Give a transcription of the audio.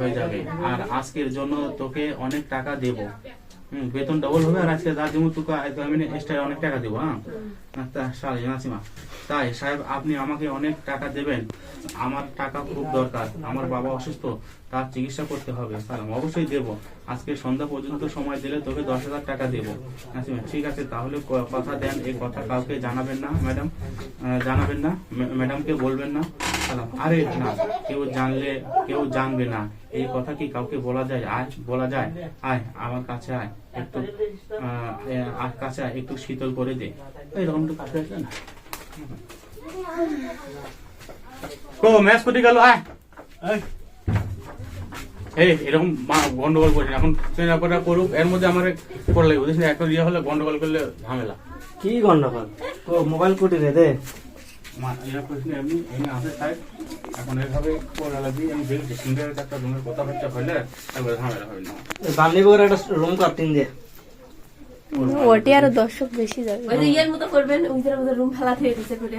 হয়ে যাবে। আর আজকের জন্য তোকে অনেক টাকা দেব। হুম, বেতন ডবল হবে আর আজকে যা দেবো তোকে আমি এক্সট্রা অনেক টাকা দেবো হ্যাঁ? আচ্ছা সালে নাসিমা। তাই সাহেব আপনি আমাকে অনেক টাকা দেবেন। আমার টাকা খুব দরকার। আমার বাবা অসুস্থ তার চিকিৎসা করতে হবে। সালাম অবশ্যই দেব। আজকে সন্ধ্যা পর্যন্ত সময় দিলে তোকে দশ হাজার টাকা দেবো। নাসিমা ঠিক আছে তাহলে কথা দেন এই কথা কাউকে জানাবেন না ম্যাডাম। জানাবেন না ম্যাডামকে বলবেন না। আরে না কেউ জানলে কেউ জানবে না। এই কথা কি কাউকে বলা যায়? আয় বলা যায়? আয় আমার কাছে আয় একটু কাছে আয়, একটু শীতল করে দে। এইরকম একটু কাছে আসবে না? এরকম গন্ডগোল করিস না। এখন করুক এর মধ্যে আমার না? একটা ইয়ে হলে গন্ডগোল করলে ঝামেলা। কি গন্ডগোল? মোবাইল কুটি রে দে। এমনি এমনি সাইড এখন এইভাবে আমি সুন্দর একটা রুমের কথাবার্তা হইলে একবার ঝামেলা হবে না বান্দি বউর একটা রুম কাটিং দে। ওটি আরও দর্শক বেশি যাবে। ওই যে ইয়ের মতো করবেন ওই যে রুম ফেলা থেকে দিছে করে